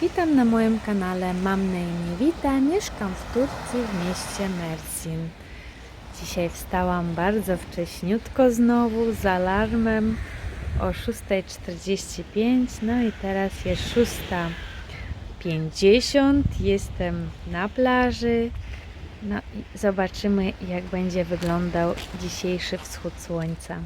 Witam na moim kanale. Mam na imię Wita. Mieszkam w Turcji w mieście Mersin. Dzisiaj wstałam bardzo wcześniutko znowu z alarmem o 6.45. No i teraz jest 6.50. Jestem na plaży. No i zobaczymy jak będzie wyglądał dzisiejszy wschód słońca.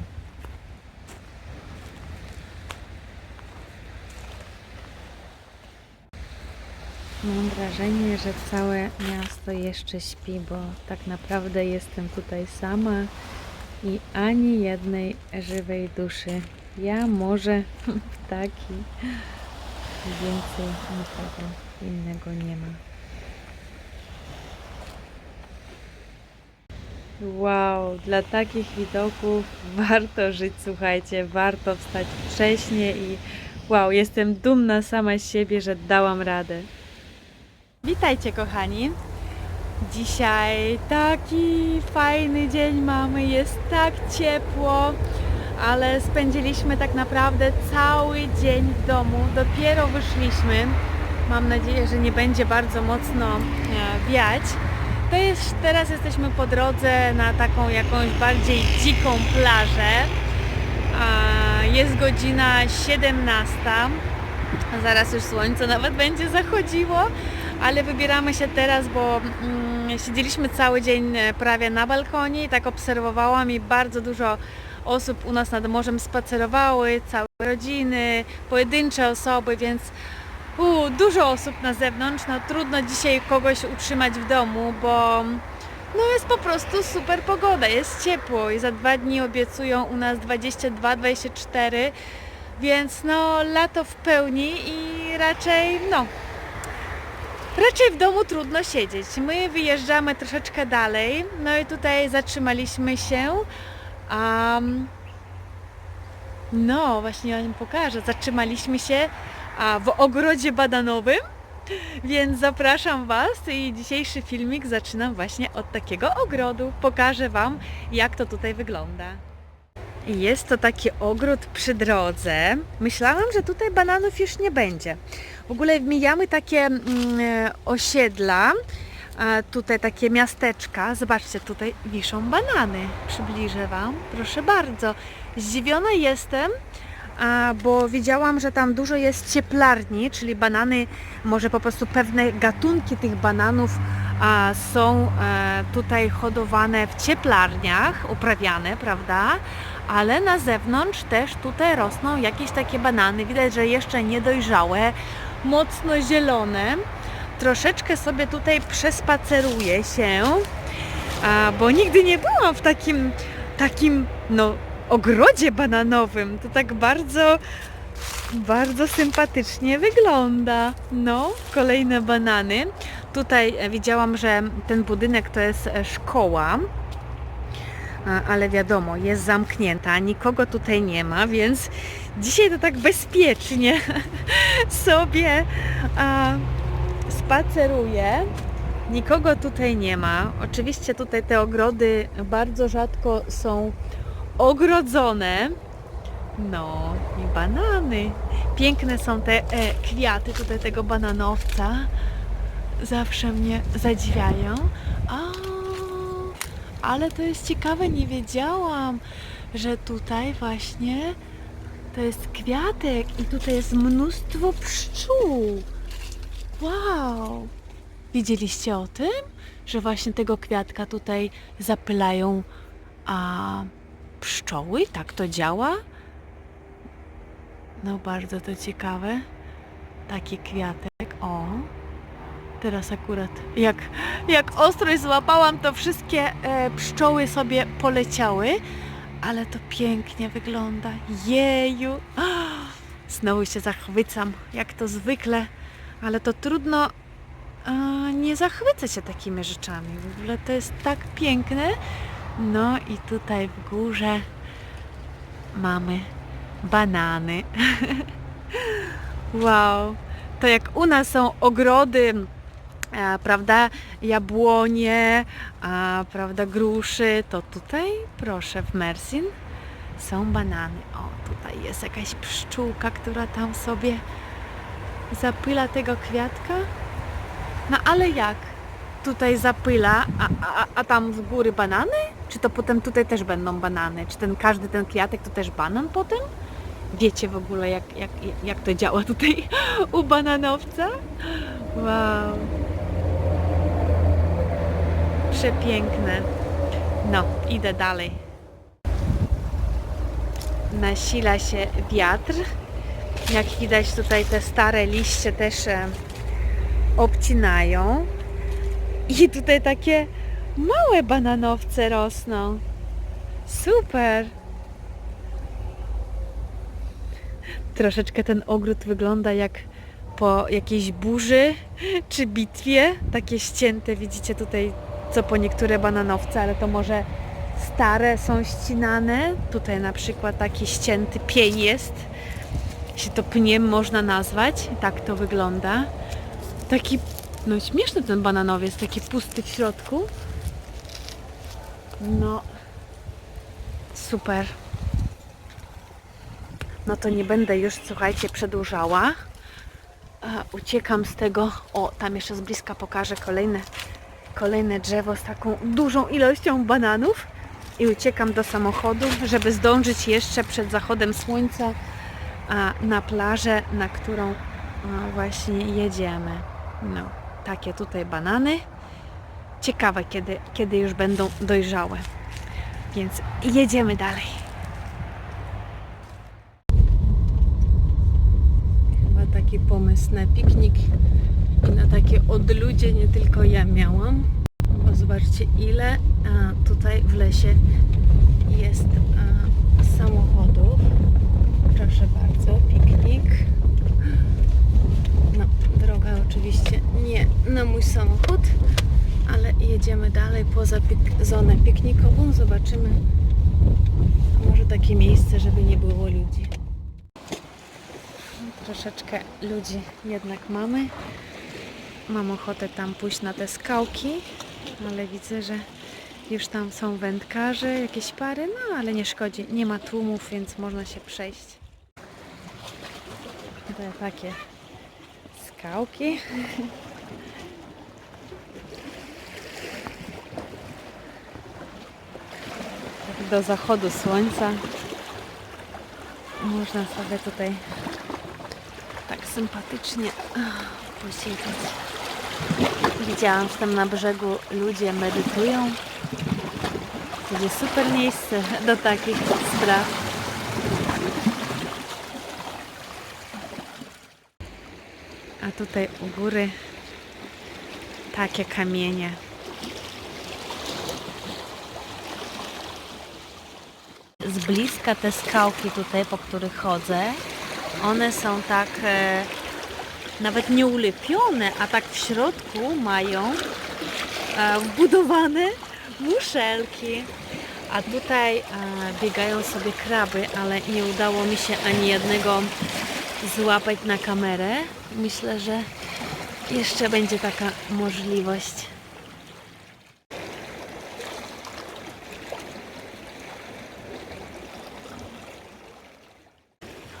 Mam wrażenie, że całe miasto jeszcze śpi, bo tak naprawdę jestem tutaj sama i ani jednej żywej duszy. Ja może ptaki, więcej nikogo innego nie ma. Wow, dla takich widoków warto żyć, słuchajcie, warto wstać wcześnie i wow, jestem dumna sama z siebie, że dałam radę. Witajcie kochani. Dzisiaj taki fajny dzień mamy, jest tak ciepło, ale spędziliśmy tak naprawdę cały dzień w domu. Dopiero wyszliśmy. Mam nadzieję, że nie będzie bardzo mocno e, wiać. To jest, teraz jesteśmy po drodze na taką jakąś bardziej dziką plażę. Jest godzina 17. Zaraz już słońce nawet będzie zachodziło, ale wybieramy się teraz, bo mm, siedzieliśmy cały dzień e, prawie na balkonie i tak obserwowałam i bardzo dużo osób u nas nad morzem spacerowały, całe rodziny, pojedyncze osoby, więc u, dużo osób na zewnątrz. No trudno dzisiaj kogoś utrzymać w domu, bo no jest po prostu super pogoda, jest ciepło i za dwa dni obiecują u nas 22-24, więc no lato w pełni i raczej no raczej w domu trudno siedzieć. My wyjeżdżamy troszeczkę dalej, no i tutaj zatrzymaliśmy się. Um, no, właśnie o nim pokażę. Zatrzymaliśmy się a, w ogrodzie badanowym, więc zapraszam Was i dzisiejszy filmik zaczynam właśnie od takiego ogrodu. Pokażę Wam, jak to tutaj wygląda. Jest to taki ogród przy drodze. Myślałam, że tutaj bananów już nie będzie. W ogóle mijamy takie mm, e, osiedla, tutaj takie miasteczka. Zobaczcie, tutaj wiszą banany. Przybliżę Wam, proszę bardzo. Zdziwiona jestem, bo widziałam, że tam dużo jest cieplarni, czyli banany, może po prostu pewne gatunki tych bananów są e, tutaj hodowane w cieplarniach, uprawiane, prawda? Ale na zewnątrz też tutaj rosną jakieś takie banany. Widać, że jeszcze niedojrzałe, mocno zielone. Troszeczkę sobie tutaj przespaceruję się, bo nigdy nie byłam w takim, takim, no, ogrodzie bananowym. To tak bardzo, bardzo sympatycznie wygląda. No, kolejne banany. Tutaj e, widziałam, że ten budynek to jest e, szkoła, ale wiadomo, jest zamknięta, nikogo tutaj nie ma, więc dzisiaj to tak bezpiecznie sobie spaceruję. Nikogo tutaj nie ma. Oczywiście tutaj te ogrody bardzo rzadko są ogrodzone. No i banany. Piękne są te e, kwiaty tutaj tego bananowca. Zawsze mnie zadziwiają. O, ale to jest ciekawe, nie wiedziałam, że tutaj właśnie to jest kwiatek i tutaj jest mnóstwo pszczół. Wow! Widzieliście o tym, że właśnie tego kwiatka tutaj zapylają a pszczoły? Tak to działa? No bardzo to ciekawe. Taki kwiatek. O. Teraz akurat jak, jak ostrość złapałam, to wszystkie e, pszczoły sobie poleciały, ale to pięknie wygląda. Jeju! Znowu się zachwycam, jak to zwykle, ale to trudno e, nie zachwycać się takimi rzeczami. W ogóle to jest tak piękne. No i tutaj w górze mamy banany. wow! To jak u nas są ogrody, prawda, jabłonie, a, prawda, gruszy, to tutaj, proszę, w Mersin są banany. O, tutaj jest jakaś pszczółka, która tam sobie Zapyla tego kwiatka? No ale jak? Tutaj zapyla, a, a, a tam z góry banany? Czy to potem tutaj też będą banany? Czy ten każdy ten kwiatek to też banan potem? Wiecie w ogóle jak, jak, jak to działa tutaj u bananowca? Wow. Przepiękne. No, idę dalej. Nasila się wiatr. Jak widać tutaj te stare liście też e, obcinają. I tutaj takie małe bananowce rosną. Super! Troszeczkę ten ogród wygląda jak po jakiejś burzy czy bitwie. Takie ścięte, widzicie tutaj co po niektóre bananowce, ale to może stare są ścinane. Tutaj na przykład taki ścięty pień jest. Się to pniem można nazwać. Tak to wygląda. Taki, no śmieszny ten bananowiec, taki pusty w środku. No, super. No to nie będę już, słuchajcie, przedłużała. Uciekam z tego. O, tam jeszcze z bliska pokażę kolejne, kolejne drzewo z taką dużą ilością bananów. I uciekam do samochodu, żeby zdążyć jeszcze przed zachodem słońca na plażę, na którą właśnie jedziemy. No, takie tutaj banany. Ciekawe, kiedy, kiedy już będą dojrzałe. Więc jedziemy dalej. Chyba taki pomysł na piknik i na takie odludzie nie tylko ja miałam. Bo zobaczcie ile a, tutaj w lesie jest a, samochodów. Proszę bardzo, piknik. No, droga oczywiście nie na mój samochód, ale jedziemy dalej poza pik- zonę piknikową. Zobaczymy może takie miejsce, żeby nie było ludzi. Troszeczkę ludzi jednak mamy. Mam ochotę tam pójść na te skałki, ale widzę, że już tam są wędkarze, jakieś pary, no ale nie szkodzi. Nie ma tłumów, więc można się przejść. Te takie skałki. Tak Do zachodu słońca można sobie tutaj tak sympatycznie posiedzieć. Widziałam, że tam na brzegu ludzie medytują. To będzie super miejsce do takich spraw. A tutaj u góry takie kamienie. Z bliska te skałki tutaj, po których chodzę, one są tak e, nawet nie ulepione, a tak w środku mają e, wbudowane muszelki. A tutaj e, biegają sobie kraby, ale nie udało mi się ani jednego złapać na kamerę. Myślę, że jeszcze będzie taka możliwość.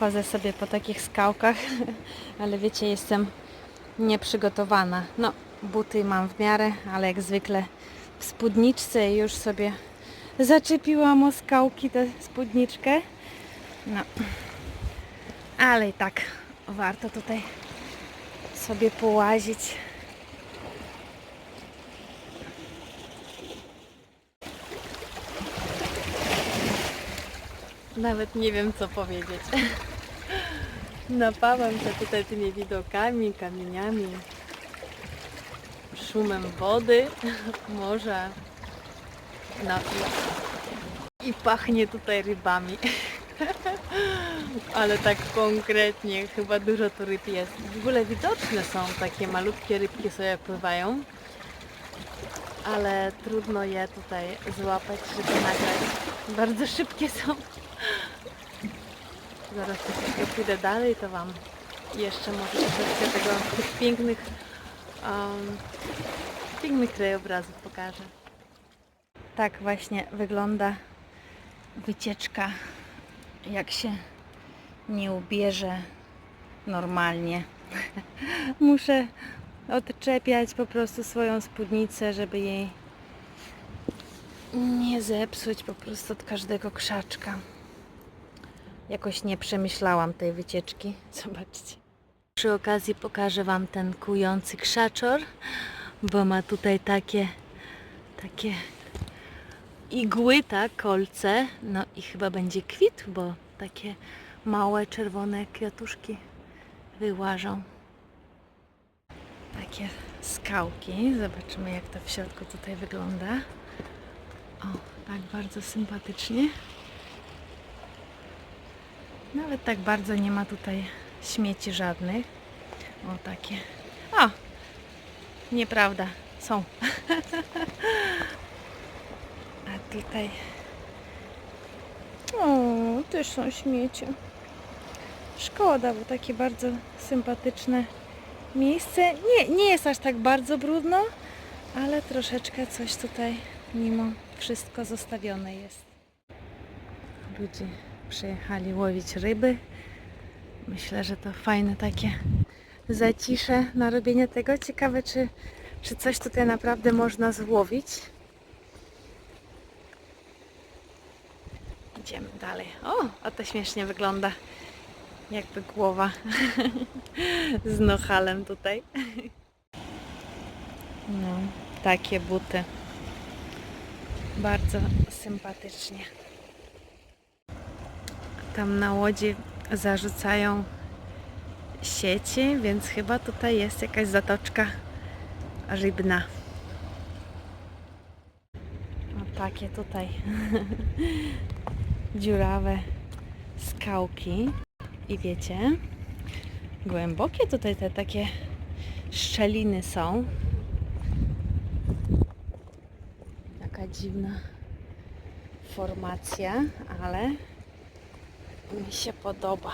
Chodzę sobie po takich skałkach, ale wiecie, jestem nieprzygotowana. No, buty mam w miarę, ale jak zwykle w spódniczce już sobie zaczepiłam o skałki tę spódniczkę. No, ale i tak warto tutaj sobie połazić. Nawet nie wiem co powiedzieć. Napawam się tutaj tymi widokami, kamieniami, szumem wody, morza. I, i pachnie tutaj rybami. Ale tak konkretnie, chyba dużo tu ryb jest. W ogóle widoczne są takie malutkie rybki sobie pływają. Ale trudno je tutaj złapać, żeby nagrać. Bardzo szybkie są. Zaraz troszeczkę pójdę dalej, to Wam jeszcze może troszeczkę tego, tych pięknych, um, pięknych krajobrazów pokażę. Tak właśnie wygląda wycieczka, jak się nie ubierze normalnie Muszę odczepiać po prostu swoją spódnicę, żeby jej nie zepsuć po prostu od każdego krzaczka. Jakoś nie przemyślałam tej wycieczki. Zobaczcie. Przy okazji pokażę Wam ten kujący krzaczor, bo ma tutaj takie, takie igły, tak, kolce. No i chyba będzie kwit, bo takie małe czerwone kwiatuszki wyłażą. Takie skałki. Zobaczymy jak to w środku tutaj wygląda. O, tak bardzo sympatycznie. Nawet tak bardzo nie ma tutaj śmieci żadnych. O, takie. O! Nieprawda. Są. A tutaj... O, też są śmiecie. Szkoda, bo takie bardzo sympatyczne miejsce. Nie, nie jest aż tak bardzo brudno, ale troszeczkę coś tutaj mimo wszystko zostawione jest. Ludzie przyjechali łowić ryby. Myślę, że to fajne takie zacisze na robienie tego. Ciekawe, czy, czy coś tutaj naprawdę można złowić. Idziemy dalej. O, a to śmiesznie wygląda. Jakby głowa z nochalem tutaj. No, takie buty. Bardzo sympatycznie. Tam na łodzi zarzucają sieci, więc chyba tutaj jest jakaś zatoczka rybna. O takie tutaj dziurawe skałki. I wiecie, głębokie tutaj te takie szczeliny są. Taka dziwna formacja, ale mi się podoba.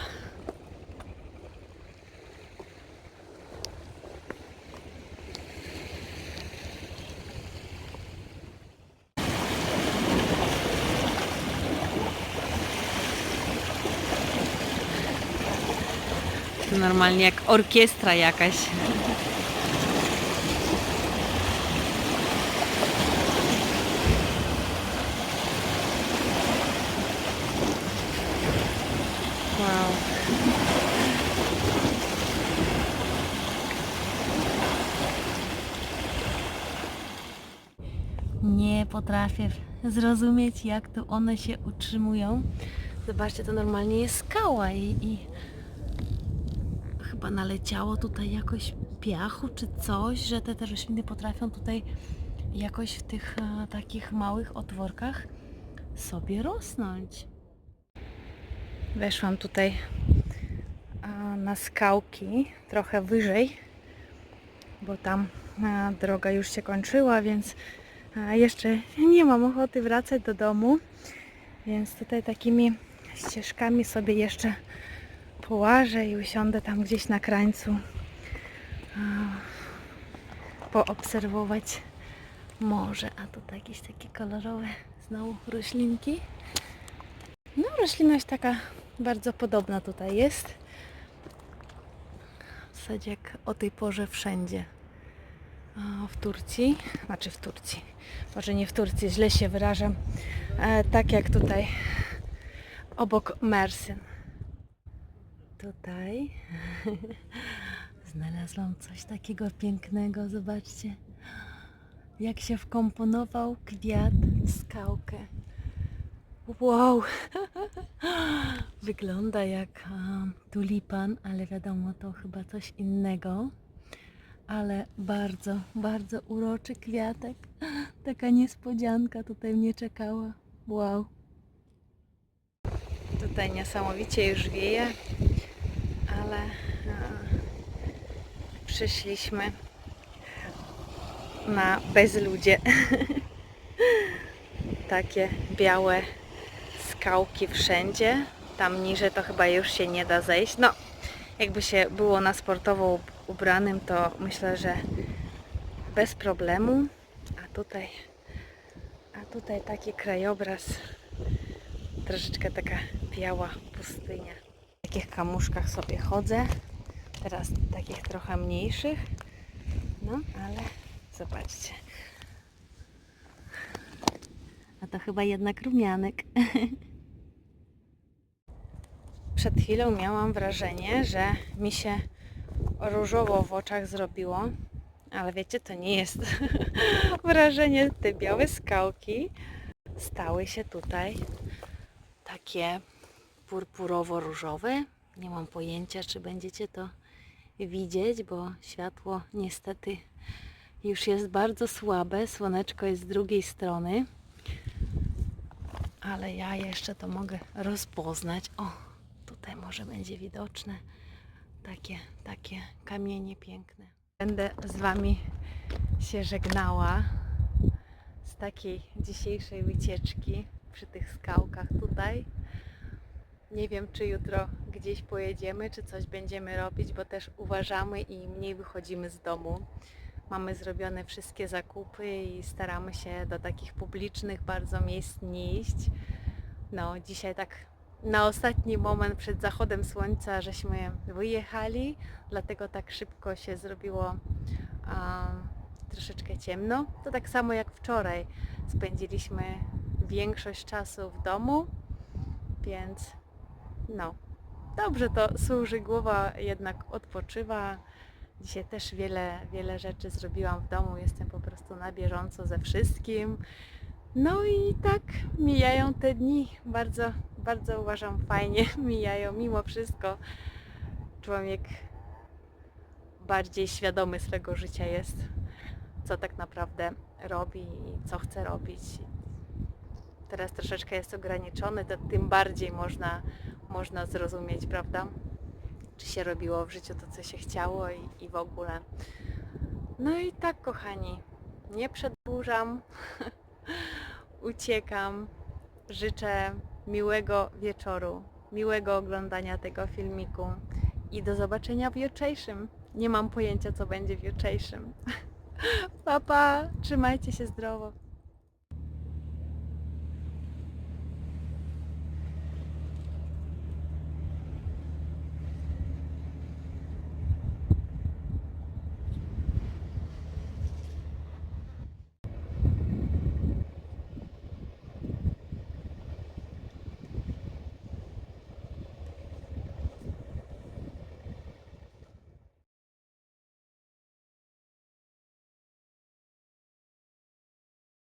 Normalnie jak orkiestra jakaś. Wow. Nie potrafię zrozumieć, jak to one się utrzymują. Zobaczcie, to normalnie jest skała i, i chyba naleciało tutaj jakoś piachu czy coś, że te, te rośliny potrafią tutaj jakoś w tych e, takich małych otworkach sobie rosnąć. Weszłam tutaj e, na skałki, trochę wyżej, bo tam e, droga już się kończyła, więc e, jeszcze nie mam ochoty wracać do domu, więc tutaj takimi ścieżkami sobie jeszcze połażę i usiądę tam gdzieś na krańcu a, poobserwować morze. A tutaj jakieś takie kolorowe znowu roślinki. No roślinność taka bardzo podobna tutaj jest. W zasadzie jak o tej porze wszędzie. W Turcji, znaczy w Turcji, może nie w Turcji, źle się wyrażam, e, tak jak tutaj obok Mersin. Tutaj znalazłam coś takiego pięknego. Zobaczcie, jak się wkomponował kwiat w skałkę. Wow! Wygląda jak tulipan, ale wiadomo, to chyba coś innego. Ale bardzo, bardzo uroczy kwiatek. Taka niespodzianka tutaj mnie czekała. Wow! Tutaj niesamowicie już wieje ale e, przyszliśmy na bezludzie. Takie białe skałki wszędzie. Tam niżej to chyba już się nie da zejść. No, jakby się było na sportowo ubranym, to myślę, że bez problemu. A tutaj, a tutaj taki krajobraz, troszeczkę taka biała pustynia. W takich kamuszkach sobie chodzę. Teraz takich trochę mniejszych. No, ale zobaczcie. A to chyba jednak rumianek. Przed chwilą miałam wrażenie, że mi się różowo w oczach zrobiło. Ale wiecie, to nie jest wrażenie. Te białe skałki stały się tutaj takie purpurowo-różowe. Nie mam pojęcia, czy będziecie to widzieć, bo światło niestety już jest bardzo słabe. Słoneczko jest z drugiej strony. Ale ja jeszcze to mogę rozpoznać. O, tutaj może będzie widoczne takie, takie kamienie piękne. Będę z Wami się żegnała z takiej dzisiejszej wycieczki przy tych skałkach tutaj. Nie wiem, czy jutro gdzieś pojedziemy, czy coś będziemy robić, bo też uważamy i mniej wychodzimy z domu. Mamy zrobione wszystkie zakupy i staramy się do takich publicznych bardzo miejsc nie iść. No, dzisiaj tak na ostatni moment przed zachodem słońca żeśmy wyjechali, dlatego tak szybko się zrobiło troszeczkę ciemno. To tak samo jak wczoraj. Spędziliśmy większość czasu w domu, więc no, dobrze to służy, głowa jednak odpoczywa. Dzisiaj też wiele, wiele rzeczy zrobiłam w domu, jestem po prostu na bieżąco ze wszystkim. No i tak mijają te dni, bardzo, bardzo uważam fajnie mijają, mimo wszystko człowiek bardziej świadomy swego życia jest, co tak naprawdę robi i co chce robić. Teraz troszeczkę jest ograniczony, to tym bardziej można, można zrozumieć, prawda? Czy się robiło w życiu to, co się chciało i, i w ogóle. No i tak, kochani, nie przedłużam, uciekam. Życzę miłego wieczoru, miłego oglądania tego filmiku i do zobaczenia w jutrzejszym. Nie mam pojęcia, co będzie w jutrzejszym. Pa, pa, trzymajcie się zdrowo.